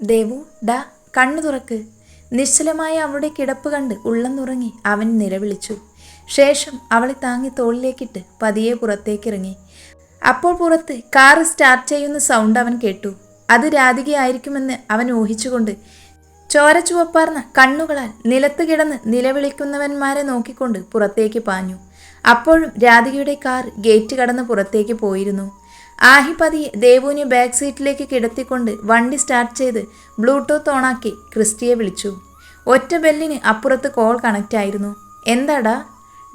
ദേവു ഡാ കണ്ണു തുറക്ക്. നിശ്ചലമായ അവളുടെ കിടപ്പ് കണ്ട് ഉള്ളം തുറങ്ങി അവൻ നിലവിളിച്ചു. ശേഷം അവളെ താങ്ങി തോളിലേക്കിട്ട് പതിയെ പുറത്തേക്കിറങ്ങി. അപ്പോൾ പുറത്ത് കാറ് സ്റ്റാർട്ട് ചെയ്യുന്ന സൗണ്ട് അവൻ കേട്ടു. അത് രാധികയായിരിക്കുമെന്ന് അവൻ ഊഹിച്ചുകൊണ്ട് ചോര ചുവപ്പാർന്ന കണ്ണുകളാൽ നിലത്ത് കിടന്ന് നിലവിളിക്കുന്നവന്മാരെ നോക്കിക്കൊണ്ട് പുറത്തേക്ക് പാഞ്ഞു. അപ്പോഴും രാധികയുടെ കാർ ഗേറ്റ് കടന്ന് പുറത്തേക്ക് പോയിരുന്നു. ആഹി പതിയെ ദേവുവിനെ ബാക്ക് സീറ്റിലേക്ക് കിടത്തിക്കൊണ്ട് വണ്ടി സ്റ്റാർട്ട് ചെയ്ത് ബ്ലൂടൂത്ത് ഓണാക്കി ക്രിസ്റ്റിയെ വിളിച്ചു. ഒറ്റ ബെല്ലിന് അപ്പുറത്ത് കോൾ കണക്റ്റ് ആയിരുന്നു. എന്താടാ?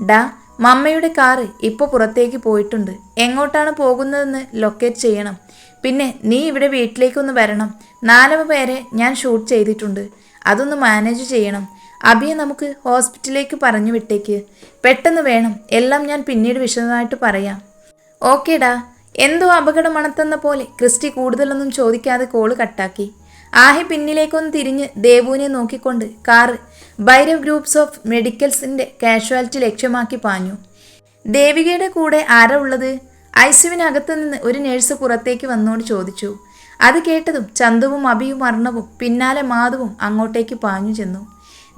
ഡാ മമ്മയുടെ കാറ് ഇപ്പോൾ പുറത്തേക്ക് പോയിട്ടുണ്ട്. എങ്ങോട്ടാണ് പോകുന്നതെന്ന് ലൊക്കേറ്റ് ചെയ്യണം. പിന്നെ നീ ഇവിടെ വീട്ടിലേക്കൊന്ന് വരണം. നാലവ പേരെ ഞാൻ ഷൂട്ട് ചെയ്തിട്ടുണ്ട്. അതൊന്ന് മാനേജ് ചെയ്യണം. അബിയെ നമുക്ക് ഹോസ്പിറ്റലിലേക്ക് പറഞ്ഞു വിട്ടേക്ക്. പെട്ടെന്ന് വേണം. എല്ലാം ഞാൻ പിന്നീട് വിശദമായിട്ട് പറയാം. ഓക്കേടാ എന്തോ അപകടമണത്തെന്ന പോലെ ക്രിസ്റ്റി കൂടുതലൊന്നും ചോദിക്കാതെ കോൾ കട്ടാക്കി. ആഹി പിന്നിലേക്കൊന്ന് തിരിഞ്ഞ് ദേവുവിനെ നോക്കിക്കൊണ്ട് കാറ് ഭൈരവ് ഗ്രൂപ്പ്സ് ഓഫ് മെഡിക്കൽസിന്റെ കാഷ്വാലിറ്റി ലക്ഷ്യമാക്കി പാഞ്ഞു. ദേവികയുടെ കൂടെ ആരാ ഉള്ളത്? ഐസുവിനകത്ത് നിന്ന് ഒരു നേഴ്സ് പുറത്തേക്ക് വന്നോട് ചോദിച്ചു. അത് കേട്ടതും ചന്തുവും അബിയും അർണവും പിന്നാലെ മാധവും അങ്ങോട്ടേക്ക് പാഞ്ഞു ചെന്നു.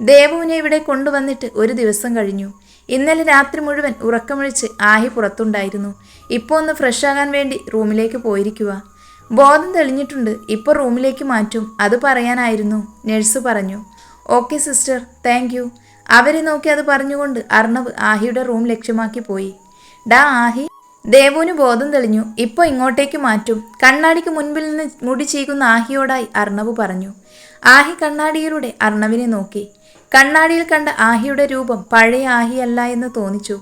ദേവുവിനെ ഇവിടെ കൊണ്ടുവന്നിട്ട് ഒരു ദിവസം കഴിഞ്ഞു. ഇന്നലെ രാത്രി മുഴുവൻ ഉറക്കമൊഴിച്ച് ആഹി പുറത്തുണ്ടായിരുന്നു. ഇപ്പോൾ ഒന്ന് ഫ്രഷ് ആകാൻ വേണ്ടി റൂമിലേക്ക് പോയിരിക്കുക. ബോധം തെളിഞ്ഞിട്ടുണ്ട്. ഇപ്പോൾ റൂമിലേക്ക് മാറ്റും. അത് പറയാനായിരുന്നു. നഴ്സ് പറഞ്ഞു. Okay sister. Thank you. അവരെ നോക്കി അത് പറഞ്ഞുകൊണ്ട് അർണവ് ആഹിയുടെ റൂം ലക്ഷ്യമാക്കി പോയി. ഡാ ആഹി. ദേവുവിന് ബോധം തെളിഞ്ഞു. ഇപ്പോൾ ഇങ്ങോട്ടേക്ക് മാറ്റും. കണ്ണാടിക്ക് മുൻപിൽ നിന്ന് മുടി ചീകുന്ന ആഹിയോടായി അർണവ് പറഞ്ഞു. ആഹി കണ്ണാടിയിലൂടെ അർണവിനെ നോക്കി. കണ്ണാടിയിൽ കണ്ട ആഹിയുടെ രൂപം പഴയ ആഹിയല്ല എന്ന് തോന്നിച്ചു.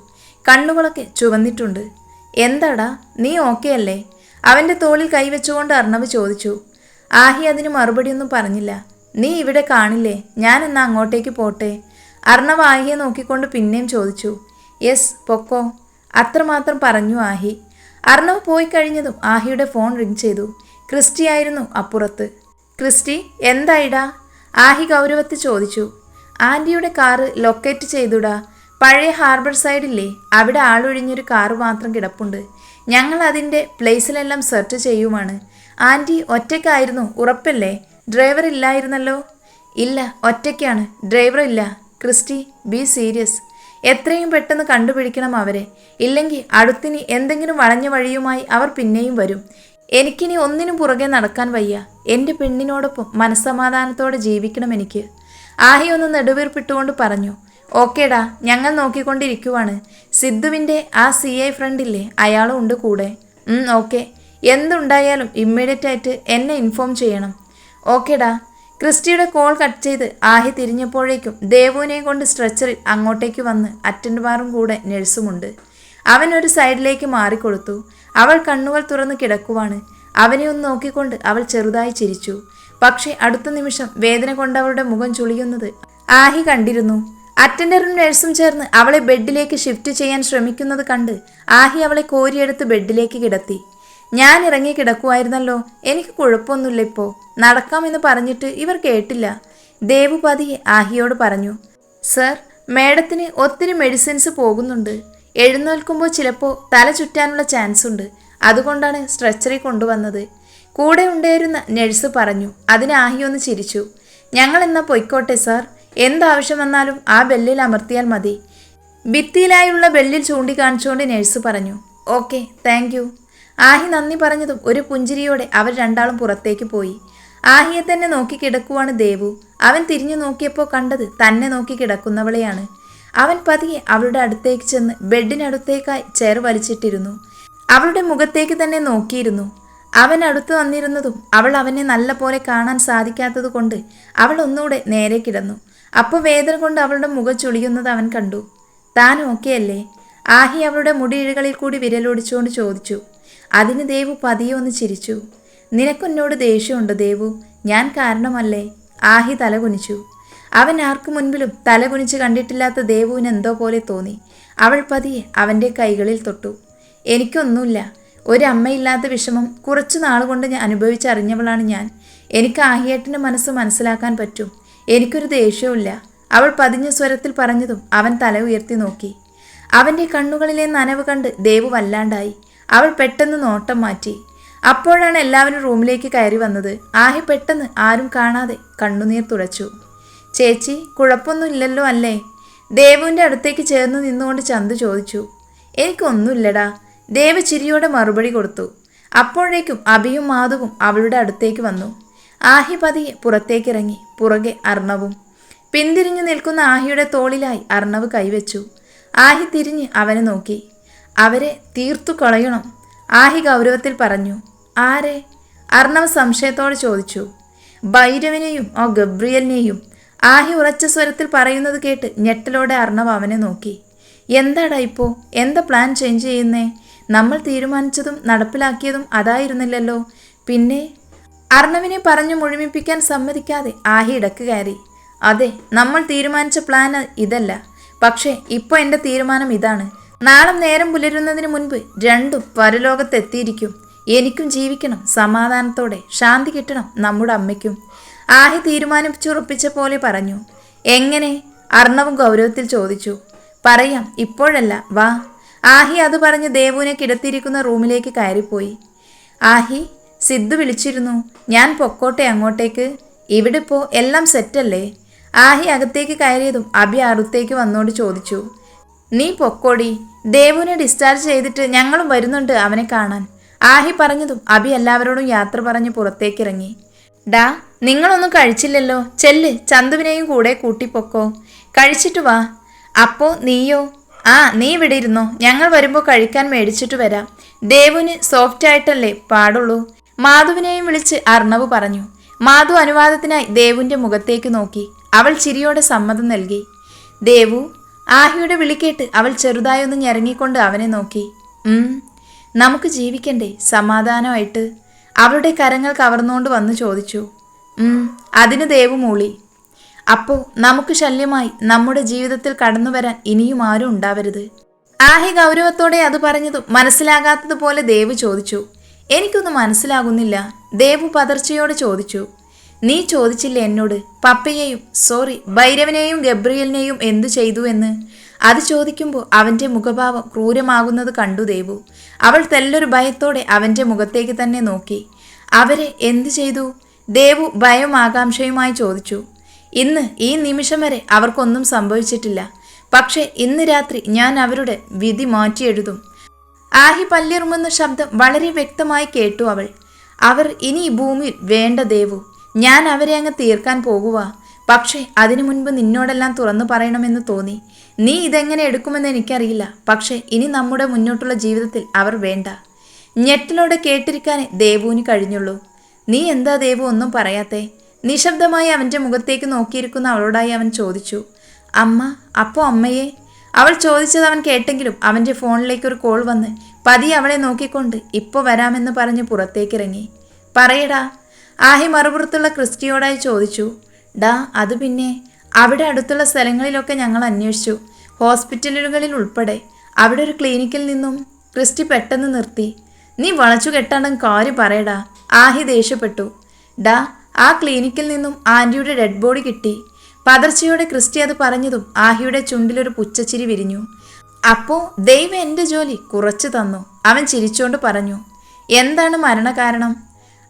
കണ്ണുകളൊക്കെ ചുവന്നിട്ടുണ്ട്. എന്താടാ നീ ഓക്കെ അല്ലേ? അവന്റെ തോളിൽ കൈവച്ചുകൊണ്ട് അർണവ് ചോദിച്ചു. ആഹി അതിന് മറുപടിയൊന്നും പറഞ്ഞില്ല. നീ ഇവിടെ കാണില്ലേ? ഞാൻ എന്നാ അങ്ങോട്ടേക്ക് പോട്ടെ? അർണവ് ആഹിയെ നോക്കിക്കൊണ്ട് പിന്നെയും ചോദിച്ചു. യെസ് പൊക്കോ. അത്രമാത്രം പറഞ്ഞു ആഹി. അർണവ് പോയി കഴിഞ്ഞതും ആഹിയുടെ ഫോൺ റിങ് ചെയ്തു. ക്രിസ്റ്റി ആയിരുന്നു അപ്പുറത്ത്. ക്രിസ്റ്റി എന്തായിടാ? ആഹി ഗൗരവത്തിൽ ചോദിച്ചു. ആന്റിയുടെ കാറ് ലൊക്കേറ്റ് ചെയ്തുടാ. പഴയ ഹാർബർ സൈഡില്ലേ? അവിടെ ആളൊഴിഞ്ഞൊരു കാറ് മാത്രം കിടപ്പുണ്ട്. ഞങ്ങൾ അതിന്റെ പ്ലേസിലെല്ലാം സെർച്ച് ചെയ്യുമാണ് ആന്റി ഒറ്റയ്ക്കായിരുന്നു? ഉറപ്പല്ലേ? ഡ്രൈവർ ഇല്ലായിരുന്നല്ലോ? ഇല്ല ഒറ്റയ്ക്കാണ്. ഡ്രൈവർ ഇല്ല. Christy be serious. എത്രയും പെട്ടെന്ന് കണ്ടുപിടിക്കണം അവരെ. ഇല്ലെങ്കിൽ അടുത്തിനി എന്തെങ്കിലും വളഞ്ഞ വഴിയുമായി അവർ പിന്നെയും വരും. എനിക്കിനി ഒന്നിനും പുറകെ നടക്കാൻ വയ്യ. എന്റെ പെണ്ണിനോടൊപ്പം മനസ്സമാധാനത്തോടെ ജീവിക്കണം എനിക്ക്. ആഹി ഒന്ന് നെടുവീർപ്പിട്ടുകൊണ്ട് പറഞ്ഞു ഓക്കേടാ ഞങ്ങൾ നോക്കിക്കൊണ്ടിരിക്കുവാണ്. സിദ്ധുവിന്റെ ആ സി ഐ ഫ്രണ്ടില്ലേ അയാളും ഉണ്ട് കൂടെ. ഓക്കെ. എന്തുണ്ടായാലും ഇമ്മീഡിയറ്റ് ആയിട്ട് എന്നെ ഇൻഫോം ചെയ്യണം. ഓക്കേടാ. ക്രിസ്റ്റിയുടെ കോൾ കട്ട് ചെയ്ത് ആഹി തിരിഞ്ഞപ്പോഴേക്കും ദേവുവിനെ കൊണ്ട് സ്ട്രെച്ചറിൽ അങ്ങോട്ടേക്ക് വന്ന് അറ്റൻഡർമാരും കൂടെ നഴ്സുമുണ്ട് അവൻ ഒരു സൈഡിലേക്ക് മാറിക്കൊടുത്തു. അവൾ കണ്ണുകൾ തുറന്ന് കിടക്കുവാണ്. അവനെ ഒന്ന് നോക്കിക്കൊണ്ട് അവൾ ചെറുതായി ചിരിച്ചു. പക്ഷേ അടുത്ത നിമിഷം വേദന കൊണ്ട് അവളുടെ മുഖം ചുളിയുന്നത് ആഹി കണ്ടിരുന്നു. അറ്റൻഡറും നഴ്സും ചേർന്ന് അവളെ ബെഡിലേക്ക് ഷിഫ്റ്റ് ചെയ്യാൻ ശ്രമിക്കുന്നത് കണ്ട് ആഹി അവളെ കോരിയെടുത്ത് ബെഡിലേക്ക് കിടത്തി. ഞാൻ ഇറങ്ങി കിടക്കുമായിരുന്നല്ലോ എനിക്ക് കുഴപ്പമൊന്നുമില്ല ഇപ്പോൾ നടക്കാമെന്ന് പറഞ്ഞിട്ട് ഇവർ കേട്ടില്ല ദേവുപതി ആഹിയോട് പറഞ്ഞു. സർ മേഡത്തിന് ഒത്തിരി മെഡിസിൻസ് പോകുന്നുണ്ട്. എഴുന്നേൽക്കുമ്പോൾ ചിലപ്പോൾ തല ചുറ്റാനുള്ള ചാൻസ് ഉണ്ട് അതുകൊണ്ടാണ് സ്ട്രെച്ചറിൽ കൊണ്ടുവന്നത്. കൂടെ ഉണ്ടായിരുന്ന നഴ്സ് പറഞ്ഞു അതിന് ആഹി ഒന്ന് ചിരിച്ചു. ഞങ്ങൾ എന്നാ പൊയ്ക്കോട്ടെ സാർ എന്താവശ്യം വന്നാലും ആ ബെല്ലിൽ അമർത്തിയാൽ മതി. ഭിത്തിയിലായുള്ള ബെല്ലിൽ ചൂണ്ടിക്കാണിച്ചുകൊണ്ട് നഴ്സ് പറഞ്ഞു ഓക്കെ താങ്ക് യു ആഹി നന്ദി പറഞ്ഞതും ഒരു പുഞ്ചിരിയോടെ അവർ രണ്ടാളും പുറത്തേക്ക് പോയി. ആഹിയെ തന്നെ നോക്കി കിടക്കുവാണ് ദേവു. അവൻ തിരിഞ്ഞു നോക്കിയപ്പോൾ കണ്ടത് തന്നെ നോക്കി കിടക്കുന്നവളെയാണ്. അവൻ പതിയെ അവളുടെ അടുത്തേക്ക് ചെന്ന് ബെഡിനടുത്തേക്കായി ചെയർ വലിച്ചിട്ടിരുന്നു. അവളുടെ മുഖത്തേക്ക് തന്നെ നോക്കിയിരുന്നു. അവൻ അടുത്ത് വന്നിരുന്നതും അവൾ അവനെ നല്ല പോലെ കാണാൻ സാധിക്കാത്തത് കൊണ്ട് അവൾ ഒന്നുകൂടെ നേരെ കിടന്നു. അപ്പോൾ വേദന കൊണ്ട് അവളുടെ മുഖം ചുളിയുന്നത് അവൻ കണ്ടു. താൻ ഓക്കെയല്ലേ? ആഹി അവളുടെ മുടിയിഴകളിൽ കൂടി വിരലോടിച്ചുകൊണ്ട് ചോദിച്ചു. അതിന് ദേവു പതിയെ ഒന്ന് ചിരിച്ചു. നിനക്കൊന്നോട് ദേഷ്യമുണ്ട് ദേവു? ഞാൻ കാരണമല്ലേ? ആഹി തലകുനിച്ചു അവൻ ആർക്കു മുൻപിലും തലകുനിച്ച് കണ്ടിട്ടില്ലാത്ത ദേവുവിന് എന്തോ പോലെ തോന്നി. അവൾ പതിയെ അവന്റെ കൈകളിൽ തൊട്ടു. എനിക്കൊന്നുമില്ല. ഒരമ്മയില്ലാത്ത വിഷമം കുറച്ചു നാളുകൊണ്ട് ഞാൻ അനുഭവിച്ചറിഞ്ഞവളാണ് ഞാൻ. എനിക്ക് ആഹിയേട്ടന്റെ മനസ്സ് മനസ്സിലാക്കാൻ പറ്റും. എനിക്കൊരു ദേഷ്യവുമില്ല. അവൾ പതിഞ്ഞ സ്വരത്തിൽ പറഞ്ഞതും അവൻ തല ഉയർത്തി നോക്കി. അവന്റെ കണ്ണുകളിലെ നനവ് കണ്ട് ദേവു വല്ലാണ്ടായി. അവൾ പെട്ടെന്ന് നോട്ടം മാറ്റി. അപ്പോഴാണ് എല്ലാവരും റൂമിലേക്ക് കയറി വന്നത്. ആഹി പെട്ടെന്ന് ആരും കാണാതെ കണ്ണുനീർ തുളച്ചു ചേച്ചി കുഴപ്പമൊന്നുമില്ലല്ലോ അല്ലേ? ദേവുവിന്റെ അടുത്തേക്ക് ചേർന്ന് നിന്നുകൊണ്ട് ചന്ത് ചോദിച്ചു. എനിക്കൊന്നുമില്ലടാ. ദേവ് ചിരിയോടെ മറുപടി കൊടുത്തു. അപ്പോഴേക്കും അഭിയും മാധവും അവളുടെ അടുത്തേക്ക് വന്നു. ആഹി പതിയെ പുറത്തേക്കിറങ്ങി പുറകെ അർണവും. പിന്തിരിഞ്ഞു നിൽക്കുന്ന ആഹിയുടെ തോളിലായി അർണവ് കൈവച്ചു. ആഹി തിരിഞ്ഞ് അവനെ നോക്കി. അവരെ തീർത്തു കളയണം. ആഹി ഗൗരവത്തിൽ പറഞ്ഞു ആരെ? അർണവ് സംശയത്തോടെ ചോദിച്ചു. ഭൈരവനെയും ആ ഗബ്രിയലിനെയും. ആഹി ഉറച്ച സ്വരത്തിൽ പറയുന്നത് കേട്ട് ഞെട്ടലോടെ അർണവ് അവനെ നോക്കി. എന്താടാ ഇപ്പോൾ എന്താ പ്ലാൻ ചേഞ്ച് ചെയ്യുന്നേ? നമ്മൾ തീരുമാനിച്ചതും നടപ്പിലാക്കിയതും അതായിരുന്നില്ലല്ലോ. പിന്നെ അർണവിനെ പറഞ്ഞു മുഴുമിപ്പിക്കാൻ സമ്മതിക്കാതെ ആഹി ഇടയ്ക്ക് കയറി. അതെ നമ്മൾ തീരുമാനിച്ച പ്ലാൻ ഇതല്ല. പക്ഷേ ഇപ്പോൾ എന്റെ തീരുമാനം ഇതാണ്. നാളെ നേരം പുലരുന്നതിന് മുൻപ് രണ്ടും പരലോകത്തെത്തിയിരിക്കും. എനിക്കും ജീവിക്കണം സമാധാനത്തോടെ ശാന്തി കിട്ടണം നമ്മുടെ അമ്മയ്ക്കും. ആഹി തീരുമാനിച്ചുറപ്പിച്ച പോലെ പറഞ്ഞു. എങ്ങനെ? അർണവും ഗൗരവത്തിൽ ചോദിച്ചു. പറയാം ഇപ്പോഴല്ല വാ. ആഹി അത് പറഞ്ഞ് ദേവുവിനെ കിടത്തിയിരിക്കുന്ന റൂമിലേക്ക് കയറിപ്പോയി. ആഹി സിദ്ധു വിളിച്ചിരുന്നു ഞാൻ പൊക്കോട്ടെ അങ്ങോട്ടേക്ക്. ഇവിടെ ഇപ്പോൾ എല്ലാം സെറ്റല്ലേ? ആഹി അകത്തേക്ക് കയറിയതും അഭി അറുത്തേക്ക് വന്നോട് ചോദിച്ചു നീ പൊക്കോടി. ദേവുവിനെ ഡിസ്ചാർജ് ചെയ്തിട്ട് ഞങ്ങളും വരുന്നുണ്ട് അവനെ കാണാൻ. ആഹി പറഞ്ഞതും അഭി എല്ലാവരോടും യാത്ര പറഞ്ഞ് പുറത്തേക്കിറങ്ങി. ഡാ നിങ്ങളൊന്നും കഴിച്ചില്ലല്ലോ. ചെല്ല് ചന്തുവിനെയും കൂടെ കൂട്ടിപ്പൊക്കോ. കഴിച്ചിട്ട് വാ. അപ്പോ നീയോ? ആ നീ ഇവിടെ ഇരുന്നോ. ഞങ്ങൾ വരുമ്പോൾ കഴിക്കാൻ മേടിച്ചിട്ട് വരാം. ദേവുന് സോഫ്റ്റ് ആയിട്ടല്ലേ പാടുള്ളൂ. മാധുവിനെയും വിളിച്ച് അർണവ് പറഞ്ഞു. മാധു അനുവാദത്തിനായി ദേവുന്റെ മുഖത്തേക്ക് നോക്കി. അവൾ ചിരിയോടെ സമ്മതം നൽകി. ദേവു ആഹിയുടെ വിളിക്കേട്ട് അവൾ ചെറുതായൊന്ന് ഞെരങ്ങിക്കൊണ്ട് അവനെ നോക്കി. നമുക്ക് ജീവിക്കണ്ടേ സമാധാനമായിട്ട്? അവളുടെ കരങ്ങൾ കവർന്നുകൊണ്ട് വന്ന് ചോദിച്ചു. അതിന് ദേവു മൂളി. അപ്പോ നമുക്ക് ശല്യമായി നമ്മുടെ ജീവിതത്തിൽ കടന്നു വരാൻ ഇനിയും ആരും ഉണ്ടാവരുത്. ആഹി ഗൗരവത്തോടെ അത് പറഞ്ഞതും മനസ്സിലാകാത്തതുപോലെ ദേവ് ചോദിച്ചു. എനിക്കൊന്നും മനസ്സിലാകുന്നില്ല. ദേവു പതർച്ചയോടെ ചോദിച്ചു. നീ ചോദിച്ചില്ല എന്നോട്? പപ്പയെയും സോറി ഭൈരവനെയും ഗബ്രിയലിനെയും എന്തു ചെയ്തു എന്ന്? അത് ചോദിക്കുമ്പോൾ അവന്റെ മുഖഭാവം ക്രൂരമാകുന്നത് കണ്ടു ദേവു. അവൾ തെല്ലൊരു ഭയത്തോടെ അവന്റെ മുഖത്തേക്ക് തന്നെ നോക്കി. അവരെ എന്തു ചെയ്തു? ദേവു ഭയം ആകാംക്ഷയുമായി ചോദിച്ചു. ഇന്ന് ഈ നിമിഷം വരെ അവർക്കൊന്നും സംഭവിച്ചിട്ടില്ല. പക്ഷേ ഇന്ന് രാത്രി ഞാൻ അവരുടെ വിധി മാറ്റിയെഴുതും. ആഹി പല്ലിറുമെന്ന ശബ്ദം വളരെ വ്യക്തമായി കേട്ടു അവൾ. അവർ ഇനി ഭൂമിയിൽ വേണ്ട ദേവു ഞാൻ അവരെ അങ്ങ് തീർക്കാൻ പോകുക പക്ഷേ അതിനു മുൻപ് നിന്നോടെല്ലാം തുറന്നു പറയണമെന്ന് തോന്നി. നീ ഇതെങ്ങനെ എടുക്കുമെന്ന് എനിക്കറിയില്ല. പക്ഷേ ഇനി നമ്മുടെ മുന്നോട്ടുള്ള ജീവിതത്തിൽ അവർ വേണ്ട. ഞെട്ടലോടെ കേട്ടിരിക്കാനേ ദേവുവിന് കഴിഞ്ഞുള്ളൂ. നീ എന്താ ദേവു ഒന്നും പറയാത്തേ? നിശബ്ദമായി അവന്റെ മുഖത്തേക്ക് നോക്കിയിരിക്കുന്ന അവളോടായി അവൻ ചോദിച്ചു അമ്മ അപ്പോ അമ്മയെ? അവൾ ചോദിച്ചത് അവൻ കേട്ടെങ്കിലും അവന്റെ ഫോണിലേക്ക് ഒരു കോൾ വന്ന് പതി അവളെ നോക്കിക്കൊണ്ട് ഇപ്പോൾ വരാമെന്ന് പറഞ്ഞ് പുറത്തേക്കിറങ്ങി. പറയടാ. ആഹി മറുപുറത്തുള്ള ക്രിസ്റ്റിയോടായി ചോദിച്ചു ഡാ അത് പിന്നെ അവിടെ അടുത്തുള്ള സ്ഥലങ്ങളിലൊക്കെ ഞങ്ങൾ അന്വേഷിച്ചു. ഹോസ്പിറ്റലുകളിൽ ഉൾപ്പെടെ അവിടെ ഒരു ക്ലിനിക്കിൽ നിന്നും ക്രിസ്റ്റി പെട്ടെന്ന് നിർത്തി. നീ വളച്ചു കെട്ടാണ്ടും കാര്യം പറയടാ. ആഹി ദേഷ്യപ്പെട്ടു ഡാ ആ ക്ലിനിക്കിൽ നിന്നും ആന്റിയുടെ ഡെഡ് ബോഡി കിട്ടി. പതർച്ചയോടെ ക്രിസ്റ്റി അത് പറഞ്ഞതും ആഹിയുടെ ചുണ്ടിലൊരു പുച്ചച്ചിരി വിരിഞ്ഞു. അപ്പോ ദൈവം എന്റെ ജോലി കുറച്ചു തന്നു അവൻ ചിരിച്ചുകൊണ്ട് പറഞ്ഞു. എന്താണ് മരണകാരണം?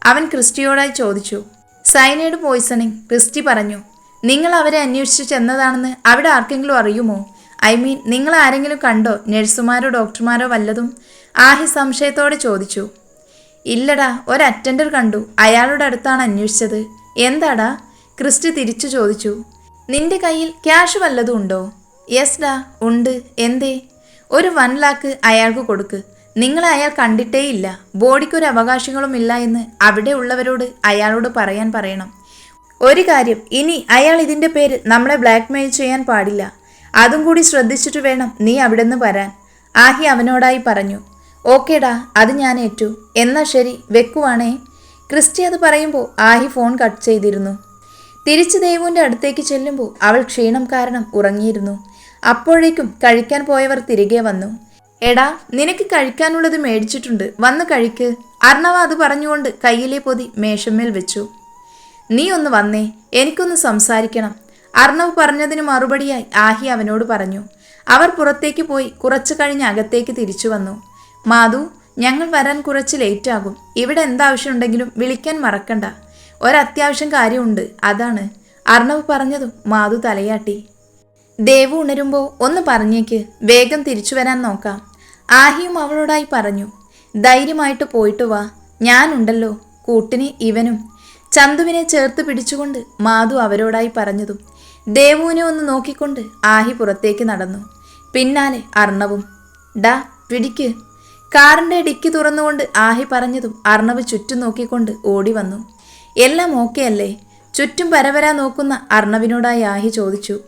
അവൻ ക്രിസ്റ്റിയോടായി ചോദിച്ചു. സൈനൈഡ് പോയിസണിങ് ക്രിസ്റ്റി പറഞ്ഞു. നിങ്ങൾ അവരെ അന്വേഷിച്ച് ചെന്നതാണെന്ന് അവിടെ ആർക്കെങ്കിലും അറിയുമോ? ഐ മീൻ നിങ്ങൾ ആരെങ്കിലും കണ്ടോ? നഴ്സുമാരോ ഡോക്ടർമാരോ വല്ലതും? ആഹി സംശയത്തോടെ ചോദിച്ചു. ഇല്ലടാ ഒരു അറ്റൻഡർ കണ്ടു. അയാളുടെ അടുത്താണ് അന്വേഷിച്ചത്. എന്താടാ? ക്രിസ്റ്റി തിരിച്ചു ചോദിച്ചു. നിന്റെ കയ്യിൽ ക്യാഷ് വല്ലതും ഉണ്ടോ? യെസ് ഡാ ഉണ്ട്. എന്തേ? ഒരു വൺ ലാക്ക് അയാൾക്ക് കൊടുക്ക്. നിങ്ങളെ അയാൾ കണ്ടിട്ടേയില്ല. ബോഡിക്കൊരു അവകാശങ്ങളും ഇല്ല എന്ന് അവിടെ ഉള്ളവരോട് അയാളോട് പറയാൻ പറയണം. ഒരു കാര്യം ഇനി അയാൾ ഇതിന്റെ പേര് നമ്മളെ ബ്ലാക്ക് ബ്ലാക്ക്മെയിൽ ചെയ്യാൻ പാടില്ല. അതും കൂടി ശ്രദ്ധിച്ചിട്ട് വേണം നീ അവിടെ നിന്ന് വരാൻ. ആഹി അവനോടായി പറഞ്ഞു. ഓക്കേടാ അത് ഞാൻ ഏറ്റു. എന്നാ ശരി വെക്കുവാണേ. ക്രിസ്റ്റി അത് പറയുമ്പോൾ ആഹി ഫോൺ കട്ട് ചെയ്തിരുന്നു. തിരിച്ച് ദേവുവിന്റെ അടുത്തേക്ക് ചെല്ലുമ്പോൾ അവൾ ക്ഷീണം കാരണം ഉറങ്ങിയിരുന്നു. അപ്പോഴേക്കും കഴിക്കാൻ പോയവർ തിരികെ വന്നു. എടാ നിനക്ക് കഴിക്കാനുള്ളത് മേടിച്ചിട്ടുണ്ട് വന്ന് കഴിക്ക്. അർണവ അത് പറഞ്ഞുകൊണ്ട് കയ്യിലെ പൊതി മേശമേൽ വെച്ചു. നീ ഒന്ന് വന്നേ എനിക്കൊന്ന് സംസാരിക്കണം. അർണവ് പറഞ്ഞതിന് മറുപടിയായി ആഹി അവനോട് പറഞ്ഞു. അവർ പുറത്തേക്ക് പോയി കുറച്ചു കഴിഞ്ഞ് അകത്തേക്ക് തിരിച്ചു വന്നു. മാധു ഞങ്ങൾ വരാൻ കുറച്ച് ലേറ്റ് ആകും ഇവിടെ എന്താവശ്യമുണ്ടെങ്കിലും വിളിക്കാൻ മറക്കണ്ട. ഒരത്യാവശ്യം കാര്യമുണ്ട് അതാണ്. അർണവ് പറഞ്ഞതും മാധു തലയാട്ടി. ദേവു ഉണരുമ്പോൾ ഒന്ന് പറഞ്ഞേക്ക് വേഗം തിരിച്ചു വരാൻ നോക്കാം. ആഹിയും അവളോടായി പറഞ്ഞു ധൈര്യമായിട്ട് പോയിട്ട് വാ ഞാനുണ്ടല്ലോ കൂട്ടിന് ഇവനും. ചന്തുവിനെ ചേർത്ത് പിടിച്ചുകൊണ്ട് മാധു അവരോടായി പറഞ്ഞതും ദേവുവിനെ ഒന്ന് നോക്കിക്കൊണ്ട് ആഹി പുറത്തേക്ക് നടന്നു. പിന്നാലെ അർണവും ഡാ പിടിക്ക്. കാറിന്റെ ഡിക്കി തുറന്നുകൊണ്ട് ആഹി പറഞ്ഞതും അർണവ് ചുറ്റും നോക്കിക്കൊണ്ട് ഓടി വന്നു. എല്ലാം ഓക്കെ അല്ലേ ചുറ്റും പരപരാ നോക്കുന്ന അർണവിനോടായി ആഹി ചോദിച്ചു.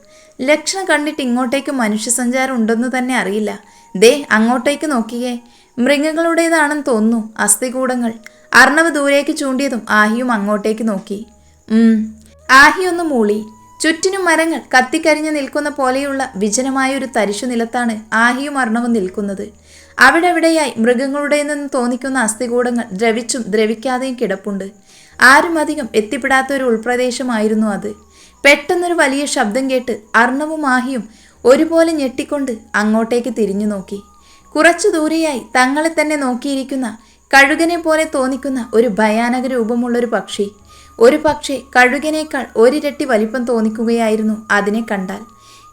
ലക്ഷണം കണ്ടിട്ട് ഇങ്ങോട്ടേക്ക് മനുഷ്യസഞ്ചാരം ഉണ്ടെന്ന് തന്നെ അറിയില്ല. ദേ അങ്ങോട്ടേക്ക് നോക്കിയേ. മൃഗങ്ങളുടേതാണെന്ന് തോന്നുന്നു അസ്ഥികൂടങ്ങൾ. അർണവ് ദൂരേക്ക് ചൂണ്ടിയതും ആഹിയും അങ്ങോട്ടേക്ക് നോക്കി. ഉം. ആഹി ഒന്ന് മൂളി. ചുറ്റിനും മരങ്ങൾ കത്തിക്കരിഞ്ഞ് നിൽക്കുന്ന പോലെയുള്ള വിജനമായ ഒരു തരിശു നിലത്താണ് ആഹിയും അർണവും നിൽക്കുന്നത്. അവിടെ അവിടെയായി മൃഗങ്ങളുടെ നിന്ന് തോന്നിക്കുന്ന അസ്ഥികൂടങ്ങൾ ദ്രവിച്ചും ദ്രവിക്കാതെയും കിടപ്പുണ്ട്. ആരും അധികം എത്തിപ്പെടാത്ത ഒരു ഉൾപ്രദേശമായിരുന്നു അത്. പെട്ടെന്നൊരു വലിയ ശബ്ദം കേട്ട് അർണവും ആഹിയും ഒരുപോലെ ഞെട്ടിക്കൊണ്ട് അങ്ങോട്ടേക്ക് തിരിഞ്ഞു നോക്കി. കുറച്ചു ദൂരെയായി തങ്ങളെ തന്നെ നോക്കിയിരിക്കുന്ന കഴുകനെ പോലെ തോന്നിക്കുന്ന ഒരു ഭയാനക രൂപമുള്ളൊരു പക്ഷി. ഒരു പക്ഷേ കഴുകനേക്കാൾ ഒരിരട്ടി വലിപ്പം തോന്നിക്കുകയായിരുന്നു അതിനെ കണ്ടാൽ.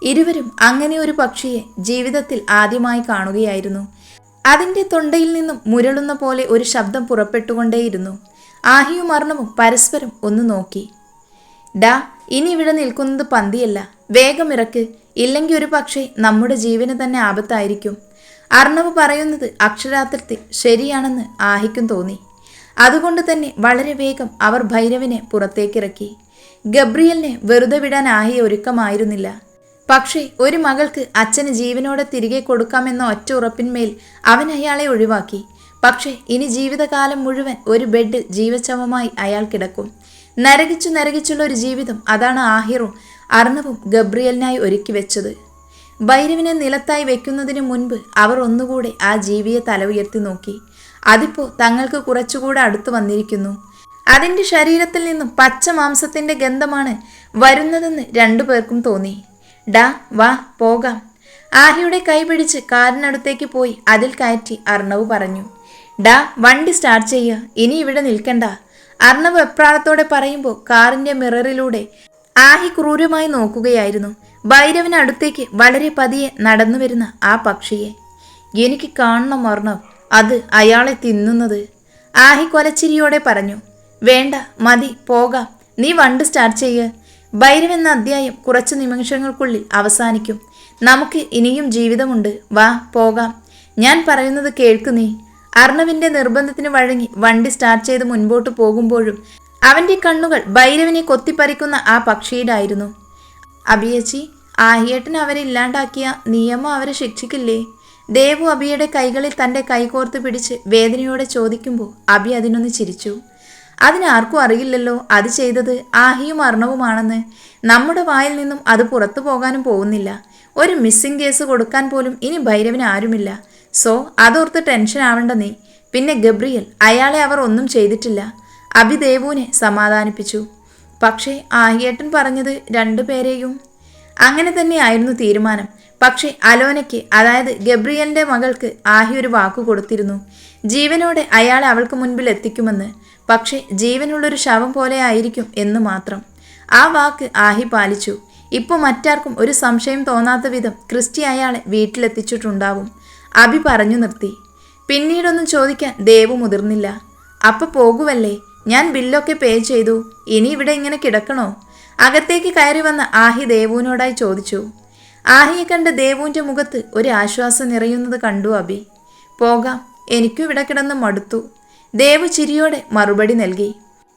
ഇരുവരും അങ്ങനെ ഒരു പക്ഷിയെ ജീവിതത്തിൽ ആദ്യമായി കാണുകയായിരുന്നു. അതിന്റെ തൊണ്ടയിൽ നിന്നും മുരളുന്ന പോലെ ഒരു ശബ്ദം പുറപ്പെട്ടുകൊണ്ടേയിരുന്നു. ആഹിയും മർണവും പരസ്പരം ഒന്ന് നോക്കി. ഡാ ഇനി ഇവിടെ നിൽക്കുന്നത് പന്തിയല്ല. വേഗം ഇറക്ക്. ഇല്ലെങ്കിൽ ഒരു പക്ഷേ നമ്മുടെ ജീവന് തന്നെ ആപത്തായിരിക്കും. അർണവ് പറയുന്നത് അക്ഷരാർത്ഥത്തിൽ ശരിയാണെന്ന് ആഹിക്കും തോന്നി. അതുകൊണ്ട് തന്നെ വളരെ വേഗം അവർ ഭൈരവിനെ പുറത്തേക്കിറക്കി. ഗബ്രിയലിനെ വെറുതെ വിടാൻ ആഹിയ ഒരുക്കമായിരുന്നില്ല. പക്ഷേ ഒരു മകൾക്ക് അച്ഛന് ജീവനോടെ തിരികെ കൊടുക്കാമെന്ന ഒറ്റ ഉറപ്പിന്മേൽ അവൻ അയാളെ ഒഴിവാക്കി. പക്ഷേ ഇനി ജീവിതകാലം മുഴുവൻ ഒരു ബെഡിൽ ജീവശവമായി അയാൾ കിടക്കും. നരകിച്ചു നരകിച്ചുള്ള ഒരു ജീവിതം അതാണ് ആഹിറും അർണവും ഗബ്രിയലിനായി ഒരുക്കി വെച്ചത്. ഭൈരവിനെ നിലത്തായി വെക്കുന്നതിന് മുൻപ് അവർ ഒന്നുകൂടെ ആ ജീവിയെ തല ഉയർത്തി നോക്കി. അതിപ്പോ തങ്ങൾക്ക് കുറച്ചുകൂടെ അടുത്തു വന്നിരിക്കുന്നു. അതിന്റെ ശരീരത്തിൽ നിന്നും പച്ച മാംസത്തിന്റെ ഗന്ധമാണ് വരുന്നതെന്ന് രണ്ടുപേർക്കും തോന്നി. ഡാ വാ പോകാം. ആര്യയുടെ കൈ പിടിച്ച് കാറിനടുത്തേക്ക് പോയി അതിൽ കയറ്റി അർണവ് പറഞ്ഞു. ഡാ വണ്ടി സ്റ്റാർട്ട് ചെയ്യുക ഇനി ഇവിടെ നിൽക്കണ്ട. അർണവ് എപ്രാളത്തോടെ പറയുമ്പോൾ കാറിന്റെ മിററിലൂടെ ആഹി ക്രൂരമായി നോക്കുകയായിരുന്നു. ഭൈരവിന് അടുത്തേക്ക് വളരെ പതിയെ നടന്നു വരുന്ന ആ പക്ഷിയെ. എനിക്ക് കാണണം അർണവ്. അത് അയാളെ തിന്നുന്നത്. ആഹി കൊലച്ചിരിയോടെ പറഞ്ഞു. വേണ്ട മതി പോകാം. നീ വണ്ട് സ്റ്റാർട്ട് ചെയ്യ്. ഭൈരവ് എന്ന അധ്യായം കുറച്ച് നിമിഷങ്ങൾക്കുള്ളിൽ അവസാനിക്കും. നമുക്ക് ഇനിയും ജീവിതമുണ്ട്. വാ പോകാം. ഞാൻ പറയുന്നത് കേൾക്ക് നീ. അർണവിന്റെ നിർബന്ധത്തിന് വഴങ്ങി വണ്ടി സ്റ്റാർട്ട് ചെയ്ത് മുൻപോട്ട് പോകുമ്പോഴും അവന്റെ കണ്ണുകൾ ഭൈരവിനെ കൊത്തിപ്പറിക്കുന്ന ആ പക്ഷിയിലായിരുന്നു. അഭിയച്ചി ആഹിയേട്ടൻ അവരെ ഇല്ലാണ്ടാക്കിയ നിയമം അവരെ ശിക്ഷിക്കില്ലേ? ദേവു അബിയുടെ കൈകളിൽ തന്റെ കൈകോർത്ത് പിടിച്ച് വേദനയോടെ ചോദിക്കുമ്പോൾ അബി അതിനൊന്ന് ചിരിച്ചു. അതിനാർക്കും അറിയില്ലല്ലോ അത് ചെയ്തത് ആഹിയും അർണവുമാണെന്ന്. നമ്മുടെ വായിൽ നിന്നും അത് പുറത്തു പോകാനും പോകുന്നില്ല. ഒരു മിസ്സിംഗ് കേസ് കൊടുക്കാൻ പോലും ഇനി ഭൈരവിന് ആരുമില്ല. സോ അതോർത്ത് ടെൻഷൻ ആവണ്ട നീ. പിന്നെ ഗബ്രിയൽ അയാളെ അവർ ഒന്നും ചെയ്തിട്ടില്ല. അഭിദേവുവിനെ സമാധാനിപ്പിച്ചു. പക്ഷേ ആഹിയേട്ടൻ പറഞ്ഞത് രണ്ടുപേരെയും. അങ്ങനെ തന്നെയായിരുന്നു തീരുമാനം. പക്ഷേ അലോനയ്ക്ക് അതായത് ഗബ്രിയലിന്റെ മകൾക്ക് ആഹി ഒരു വാക്കു കൊടുത്തിരുന്നു. ജീവനോടെ അയാളെ അവൾക്ക് മുൻപിൽ എത്തിക്കുമെന്ന്. പക്ഷെ ജീവനുള്ളൊരു ശവം പോലെ ആയിരിക്കും എന്ന് മാത്രം. ആ വാക്ക് ആഹി പാലിച്ചു. ഇപ്പോൾ മറ്റാർക്കും ഒരു സംശയം തോന്നാത്ത വിധം ക്രിസ്റ്റി അയാളെ വീട്ടിലെത്തിച്ചിട്ടുണ്ടാവും. അഭി പറഞ്ഞു നിർത്തി. പിന്നീടൊന്നും ചോദിക്കാൻ ദേവു മുതിർന്നില്ല. അപ്പൊ പോകുവല്ലേ? ഞാൻ ബില്ലൊക്കെ പേ ചെയ്തു. ഇനി ഇവിടെ ഇങ്ങനെ കിടക്കണോ? അകത്തേക്ക് കയറി വന്ന ആഹി ദേവുവിനോടായി ചോദിച്ചു. ആഹിയെ കണ്ട് ദേവുവിന്റെ മുഖത്ത് ഒരു ആശ്വാസം നിറയുന്നത് കണ്ടു അബി. പോകാം എനിക്കും ഇവിടെ കിടന്ന് മടുത്തു. ദേവു ചിരിയോടെ മറുപടി നൽകി.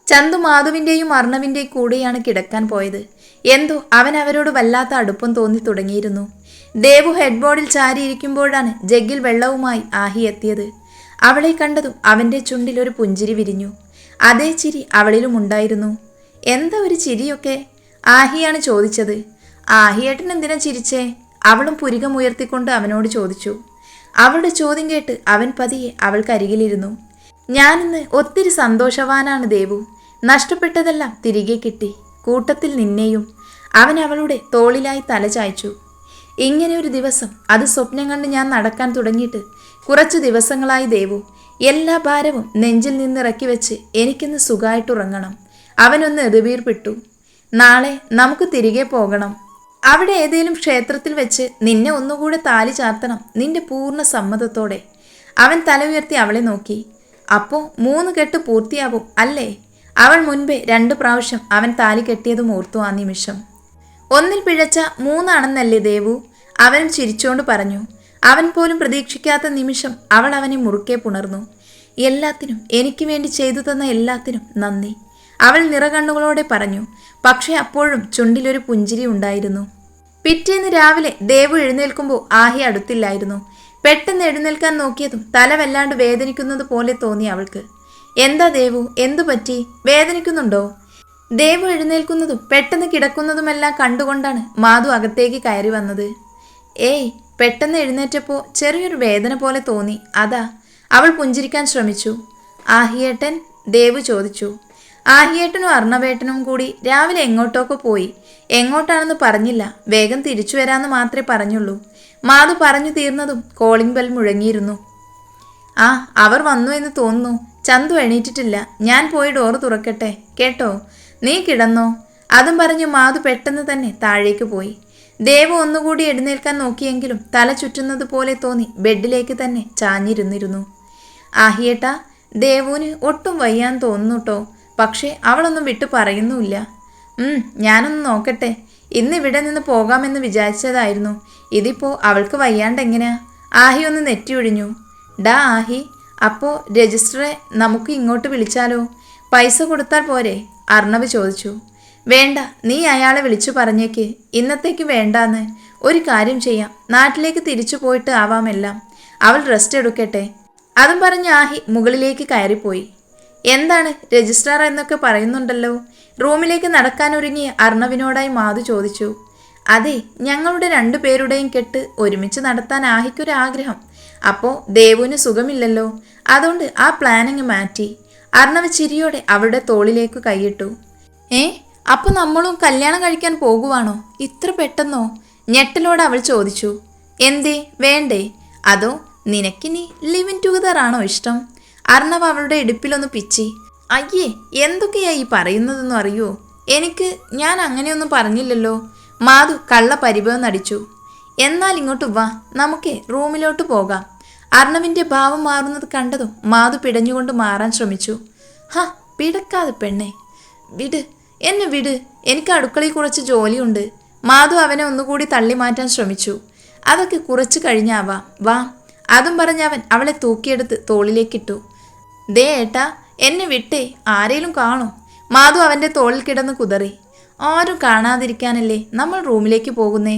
ചന്തു മാധുവിന്റെയും അർണവിന്റെയും കൂടെയാണ് കിടക്കാൻ പോയത്. എന്തോ അവൻ അവരോട് വല്ലാത്ത അടുപ്പം തോന്നി തുടങ്ങിയിരുന്നു. ദേവു ഹെഡ്ബോർഡിൽ ചാരിയിരിക്കുമ്പോഴാണ് ജഗ്ഗിൽ വെള്ളവുമായി ആഹി എത്തിയത്. അവളെ കണ്ടതും അവന്റെ ചുണ്ടിൽ ഒരു പുഞ്ചിരി വിരിഞ്ഞു. അതേ ചിരി അവളിലും ഉണ്ടായിരുന്നു എന്താ ഒരു ചിരിയൊക്കെ? ആഹിയാണ് ചോദിച്ചത്. ആഹിയേട്ടൻ എന്തിനാ ചിരിച്ചേ? അവളും പുരികം ഉയർത്തിക്കൊണ്ട് അവനോട് ചോദിച്ചു. അവളുടെ ചോദ്യം കേട്ട് അവൻ പതിയെ അവൾക്കരികിലിരുന്നു ഞാനിന്ന് ഒത്തിരി സന്തോഷവാനാണ് ദേവു. നഷ്ടപ്പെട്ടതെല്ലാം തിരികെ കിട്ടി. കൂട്ടത്തിൽ നിന്നെയും അവൻ അവളുടെ തോളിലായി തല ചായ്ച്ചു. ഇങ്ങനെ ഒരു ദിവസം അത് സ്വപ്നം കണ്ട് ഞാൻ നടക്കാൻ തുടങ്ങിയിട്ട് കുറച്ച് ദിവസങ്ങളായി ദേവു. എല്ലാ ഭാരവും നെഞ്ചിൽ നിന്നിറക്കി വെച്ച് എനിക്കിന്ന് സുഖമായിട്ടുറങ്ങണം അവനൊന്ന് എതിർവീർപ്പിട്ടു. നാളെ നമുക്ക് തിരികെ പോകണം. അവിടെ ഏതെങ്കിലും ക്ഷേത്രത്തിൽ വെച്ച് നിന്നെ ഒന്നുകൂടെ താലി ചാർത്തണം നിന്റെ പൂർണ സമ്മതത്തോടെ. അവൻ തല ഉയർത്തി അവളെ നോക്കി. അപ്പോ മൂന്ന് കെട്ട് പൂർത്തിയാവും അല്ലേ? അവൾ മുൻപേ രണ്ട് പ്രാവശ്യം അവൻ താലി കെട്ടിയതും ഓർത്തു ആ നിമിഷം. ഒന്നിൽ പിഴച്ച മൂന്നാണെന്നല്ലേ ദേവു? അവനും ചിരിച്ചുകൊണ്ട് പറഞ്ഞു. അവൻ പോലും പ്രതീക്ഷിക്കാത്ത നിമിഷം അവൾ അവനെ മുറുക്കെ പുണർന്നു. എല്ലാത്തിനും എനിക്ക് വേണ്ടി ചെയ്തു തന്ന എല്ലാത്തിനും നന്ദി. അവൾ നിറകണ്ണുകളോടെ പറഞ്ഞു പക്ഷേ അപ്പോഴും ചുണ്ടിലൊരു പുഞ്ചിരി ഉണ്ടായിരുന്നു. പിറ്റേന്ന് രാവിലെ ദേവു എഴുന്നേൽക്കുമ്പോൾ ആഹി അടുത്തില്ലായിരുന്നു. പെട്ടെന്ന് എഴുന്നേൽക്കാൻ നോക്കിയതും തല വല്ലാണ്ട് വേദനിക്കുന്നത് പോലെ തോന്നി അവൾക്ക്. എന്താ ദേവു? എന്തു പറ്റി? വേദനിക്കുന്നുണ്ടോ? ദേവു എഴുന്നേൽക്കുന്നതും പെട്ടെന്ന് കിടക്കുന്നതുമെല്ലാം കണ്ടുകൊണ്ടാണ് മാധു അകത്തേക്ക് കയറി വന്നത്. ഏയ് പെട്ടെന്ന് എഴുന്നേറ്റപ്പോൾ ചെറിയൊരു വേദന പോലെ തോന്നി. അതാ അവൾ പുഞ്ചിരിക്കാൻ ശ്രമിച്ചു. ആഹിയേട്ടൻ? ദേവു ചോദിച്ചു. ആഹിയേട്ടനും അർണവേട്ടനും കൂടി രാവിലെ എങ്ങോട്ടൊക്കെ പോയി? എങ്ങോട്ടാണെന്ന് പറഞ്ഞില്ല. വേഗം തിരിച്ചു വരാമെന്ന് മാത്രമേ പറഞ്ഞുള്ളൂ. മാധു പറഞ്ഞു തീർന്നതും കോളിംഗ് ബെൽ മുഴങ്ങിയിരുന്നു. ആ അവർ വന്നു എന്ന് തോന്നുന്നു. ചന്തു എണീറ്റിട്ടില്ല. ഞാൻ പോയി ഡോർ തുറക്കട്ടെ. കേട്ടോ? നീ കിടന്നോ? അതും പറഞ്ഞു മാധു പെട്ടെന്ന് തന്നെ താഴേക്ക് പോയി. ദേവ് ഒന്നുകൂടി എഴുന്നേൽക്കാൻ നോക്കിയെങ്കിലും തല ചുറ്റുന്നത് പോലെ തോന്നി ബെഡിലേക്ക് തന്നെ ചാഞ്ഞിരുന്നിരുന്നു. ആഹിയേട്ട ദേവുവിന് ഒട്ടും വയ്യാൻ തോന്നുന്നു പക്ഷേ അവളൊന്നും വിട്ടു പറയുന്നുമില്ല. ഞാനൊന്ന് നോക്കട്ടെ. ഇന്ന് ഇവിടെ നിന്ന് പോകാമെന്ന് വിചാരിച്ചതായിരുന്നു. ഇതിപ്പോ അവൾക്ക് വയ്യാണ്ട് ആഹി ഒന്ന് നെറ്റി ഒഴിഞ്ഞു ഡാ ആഹി അപ്പോ രജിസ്റ്ററെ നമുക്ക് ഇങ്ങോട്ട് വിളിച്ചാലോ? പൈസ കൊടുത്താൽ പോരെ? അർണവ് ചോദിച്ചു. വേണ്ട നീ അയാളെ വിളിച്ചു പറഞ്ഞേക്ക്. ഇന്നത്തേക്ക് വേണ്ടാന്ന്. ഒരു കാര്യം ചെയ്യാം. നാട്ടിലേക്ക് തിരിച്ചു പോയിട്ട് ആവാമെല്ലാം. അവൾ റെസ്റ്റ് എടുക്കട്ടെ. അതും പറഞ്ഞ് ആഹി മുകളിലേക്ക് കയറിപ്പോയി. എന്താണ് രജിസ്ട്രാർ എന്നൊക്കെ പറയുന്നുണ്ടല്ലോ? റൂമിലേക്ക് നടക്കാനൊരുങ്ങി അർണവിനോടായി മാധു ചോദിച്ചു. അതെ ഞങ്ങളുടെ രണ്ടു പേരുടെയും കെട്ട് ഒരുമിച്ച് നടത്താൻ ആഹിക്കൊരാഗ്രഹം. അപ്പോൾ ദേവുവിന് സുഖമില്ലല്ലോ. അതുകൊണ്ട് ആ പ്ലാനിങ് മാറ്റി. അർണവ് ചിരിയോടെ അവളുടെ തോളിലേക്ക് കൈയിട്ടു. ഏ അപ്പൊ നമ്മളും കല്യാണം കഴിക്കാൻ പോകുവാണോ? ഇത്ര പെട്ടെന്നോ? ഞെട്ടലോടെ അവൾ ചോദിച്ചു. എന്തേ വേണ്ടേ? അതോ നിനക്കിനി ലിവിൻ ടുഗദർ ആണോ ഇഷ്ടം? അർണവ് അവളുടെ ഇടുപ്പിലൊന്ന് പിച്ചി. അയ്യേ എന്തൊക്കെയാ ഈ പറയുന്നതെന്ന് അറിയോ? എനിക്ക് ഞാൻ അങ്ങനെയൊന്നും പറഞ്ഞില്ലല്ലോ. മാധു കള്ള പരിഭവം നടിച്ചു. എന്നാൽ ഇങ്ങോട്ട് വാ നമുക്ക് റൂമിലോട്ട് പോകാം. അർണവിന്റെ ഭാവം മാറുന്നത് കണ്ടതും മാധു പിടഞ്ഞുകൊണ്ട് മാറാൻ ശ്രമിച്ചു. ഹ പിടക്കാതെ പെണ്ണെ. വിട് എന്നെ വിട്. എനിക്ക് അടുക്കളയിൽ കുറച്ച് ജോലിയുണ്ട്. മാധു അവനെ ഒന്നുകൂടി തള്ളി മാറ്റാൻ ശ്രമിച്ചു. അതൊക്കെ കുറച്ച് കഴിഞ്ഞാവാം വാ അതും പറഞ്ഞവൻ അവളെ തൂക്കിയെടുത്ത് തോളിലേക്കിട്ടു. ദേ ഏട്ടാ എന്നെ വിട്ടേ ആരേലും കാണും. മാധു അവന്റെ തോളിൽ കിടന്ന് കുതറി. ആരും കാണാതിരിക്കാനല്ലേ നമ്മൾ റൂമിലേക്ക് പോകുന്നേ?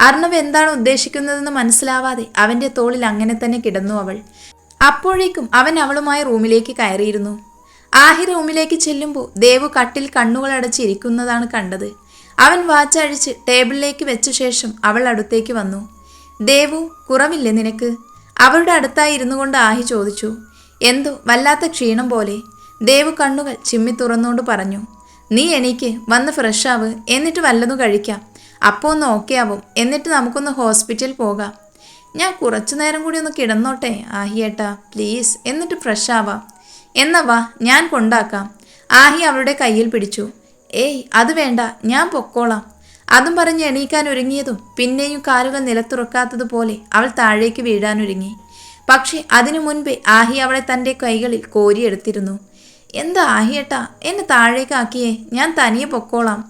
അർണവ് എന്താണ് ഉദ്ദേശിക്കുന്നതെന്ന് മനസ്സിലാവാതെ അവന്റെ തോളിൽ അങ്ങനെ തന്നെ കിടന്നു അവൾ. അപ്പോഴേക്കും അവൻ അവളുമായി റൂമിലേക്ക് കയറിയിരുന്നു. ആഹി റൂമിലേക്ക് ചെല്ലുമ്പോൾ ദേവു കട്ടിൽ കണ്ണുകൾ അടച്ചിരിക്കുന്നതാണ് കണ്ടത്. അവൻ വാച്ചഴിച്ച് ടേബിളിലേക്ക് വെച്ച ശേഷം അവൾ അടുത്തേക്ക് വന്നു. ദേവു കുറവില്ലേ നിനക്ക്? അവളുടെ അടുത്തായി ഇരുന്നു കൊണ്ട് ആഹി ചോദിച്ചു. എന്തോ വല്ലാത്ത ക്ഷീണം പോലെ? ദേവ് കണ്ണുകൾ ചിമ്മി തുറന്നുകൊണ്ട് പറഞ്ഞു നീ എനിക്ക് വന്ന് ഫ്രഷാവ് എന്നിട്ട് വല്ലതും കഴിക്കാം. അപ്പോൾ ഒന്ന് ഓക്കെ ആവും എന്നിട്ട് നമുക്കൊന്ന് ഹോസ്പിറ്റൽ പോകാം. ഞാൻ കുറച്ചു നേരം കൂടി ഒന്ന് കിടന്നോട്ടെ ആഹിയേട്ടാ പ്ലീസ് എന്നിട്ട് ഫ്രഷ് ആവാം. എന്നാ വാ ഞാൻ കൊണ്ടാക്കാം. ആഹി അവളുടെ കയ്യിൽ പിടിച്ചു. ഏയ് അത് വേണ്ട ഞാൻ പൊക്കോളാം. അതും പറഞ്ഞ് എണീക്കാൻ ഒരുങ്ങിയതും പിന്നെയും കാലുകൾ നിലത്തുറക്കാത്തതുപോലെ അവൾ താഴേക്ക് വീഴാനൊരുങ്ങി. പക്ഷെ അതിനു മുൻപേ ആഹി അവളെ തന്റെ കൈകളിൽ കോരിയെടുത്തിരുന്നു. എന്താ ആഹിയേട്ടാ എന്നെ താഴേക്കാക്കിയേ ഞാൻ തനിയെ പൊക്കോളാം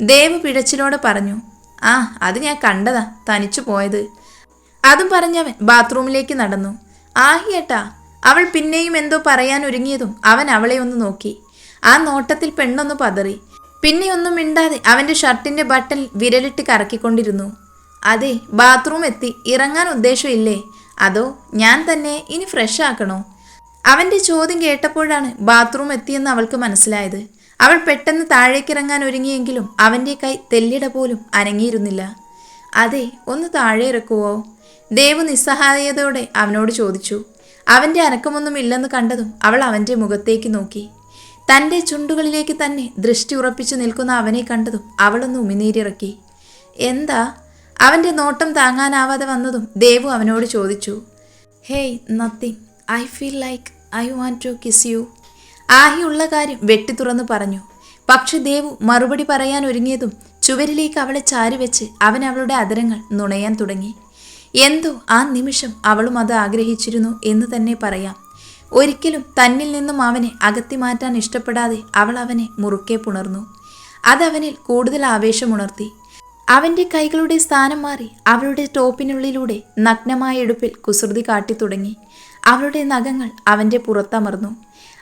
ദേവ് പിഴച്ചിലോടെ പറഞ്ഞു. ആ അത് ഞാൻ കണ്ടതാ തനിച്ചു പോയത്. അതും പറഞ്ഞവൻ ബാത്റൂമിലേക്ക് നടന്നു. ആഹിയേട്ടാ അവൾ പിന്നെയും എന്തോ പറയാൻ ഒരുങ്ങിയതും അവൻ അവളെ ഒന്ന് നോക്കി. ആ നോട്ടത്തിൽ പെണ്ണൊന്ന് പതറി. പിന്നെ ഒന്നും മിണ്ടാതെ അവന്റെ ഷർട്ടിന്റെ ബട്ടൺ വിരലിട്ട് കറക്കിക്കൊണ്ടിരുന്നു. അതെ ബാത്റൂം എത്തി ഇറങ്ങാൻ ഉദ്ദേശമില്ലേ? അതോ ഞാൻ തന്നെ ഇനി ഫ്രഷ് ആക്കണോ? അവന്റെ ചോദ്യം കേട്ടപ്പോഴാണ് ബാത്റൂം എത്തിയെന്ന് അവൾക്ക് മനസ്സിലായത്. അവൾ പെട്ടെന്ന് താഴേക്കിറങ്ങാൻ ഒരുങ്ങിയെങ്കിലും അവന്റെ കൈ തെല്ലിട പോലും അനങ്ങിയിരുന്നില്ല. അതെ ഒന്ന് താഴെ ഇറക്കുവോ? ദേവ് നിസ്സഹായതയോടെ അവനോട് ചോദിച്ചു. അവന്റെ അനക്കമൊന്നും ഇല്ലെന്ന് കണ്ടതും അവൾ അവന്റെ മുഖത്തേക്ക് നോക്കി. തന്റെ ചുണ്ടുകളിലേക്ക് തന്നെ ദൃഷ്ടി ഉറപ്പിച്ചു നിൽക്കുന്ന അവനെ കണ്ടതും അവളൊന്ന് ഉമിനീരിറക്കി. എന്താ? അവന്റെ നോട്ടം താങ്ങാനാവാതെ വന്നതും ദേവു അവനോട് ചോദിച്ചു hey nothing. I feel like I want to kiss you. Aahi ഉള്ള കാര്യം വെട്ടി തുറന്നു പറഞ്ഞു. പക്ഷെ ദേവു മറുപടി പറയാൻ ഒരുങ്ങിയതും ചുവരിലേക്ക് അവളെ ചാരി വെച്ച് അവൻ അവളുടെ അതിരങ്ങൾ നുണയാൻ തുടങ്ങി. എന്തോ ആ നിമിഷം അവളും അത് ആഗ്രഹിച്ചിരുന്നു എന്ന് തന്നെ പറയാം. ഒരിക്കലും തന്നിൽ നിന്നും അവനെ അകത്തി മാറ്റാൻ ഇഷ്ടപ്പെടാതെ അവൾ അവനെ മുറുക്കെ പുണർന്നു. അതവനിൽ കൂടുതൽ ആവേശമുണർത്തി. അവന്റെ കൈകളുടെ സ്ഥാനം മാറി അവളുടെ ടോപ്പിനുള്ളിലൂടെ നഗ്നമായ എടുപ്പിൽ കുസൃതി കാട്ടി തുടങ്ങി. അവളുടെ നഖങ്ങൾ അവന്റെ പുറത്തമർന്നു.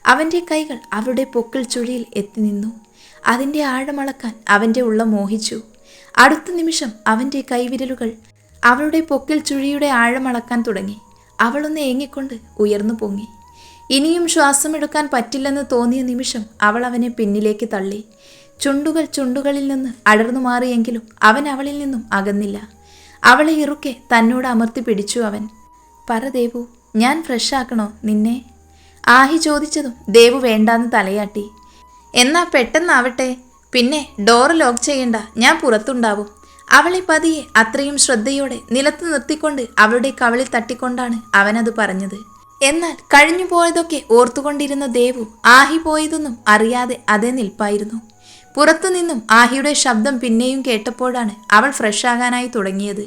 അവന്റെ കൈകൾ അവളുടെ പൊക്കിൾ ചുഴിയിൽ എത്തി നിന്നു. അതിന്റെ ആഴമളക്കാൻ അവന്റെ ഉള്ളം മോഹിച്ചു. അടുത്ത നിമിഷം അവന്റെ കൈവിരലുകൾ അവളുടെ പൊക്കിൽ ചുഴിയുടെ ആഴമളക്കാൻ തുടങ്ങി. അവളൊന്ന് ഏങ്ങിക്കൊണ്ട് ഉയർന്നു പൊങ്ങി. ഇനിയും ശ്വാസമെടുക്കാൻ പറ്റില്ലെന്ന് തോന്നിയ നിമിഷം അവൾ അവനെ പിന്നിലേക്ക് തള്ളി. ചുണ്ടുകൾ ചുണ്ടുകളിൽ നിന്ന് അടർന്നു മാറിയെങ്കിലും അവൻ അവളിൽ നിന്നും അകന്നില്ല. അവളെ ഇറുക്കെ തന്നോട് അമർത്തി പിടിച്ചു അവൻ. പറ ദേവു ഞാൻ ഫ്രഷാക്കണോ നിന്നെ? ആഹി ചോദിച്ചതും ദേവു വേണ്ടാന്ന് തലയാട്ടി. എന്നാ പെട്ടെന്നാവട്ടെ പിന്നെ ഡോറ് ലോക്ക് ചെയ്യണ്ട ഞാൻ പുറത്തുണ്ടാവും. അവളെ പതിയെ അത്രയും ശ്രദ്ധയോടെ നിലത്ത് നിർത്തിക്കൊണ്ട് അവളുടെ കവളിൽ തട്ടിക്കൊണ്ടാണ് അവനത് പറഞ്ഞത്. എന്നാൽ കഴിഞ്ഞു പോയതൊക്കെ ഓർത്തുകൊണ്ടിരുന്ന ദേവു ആഹി പോയതൊന്നും അറിയാതെ അതേ നിൽപ്പായിരുന്നു. പുറത്തുനിന്നും ആഹിയുടെ ശബ്ദം പിന്നെയും കേട്ടപ്പോഴാണ് അവൾ ഫ്രഷ് ആകാനായി തുടങ്ങിയത്.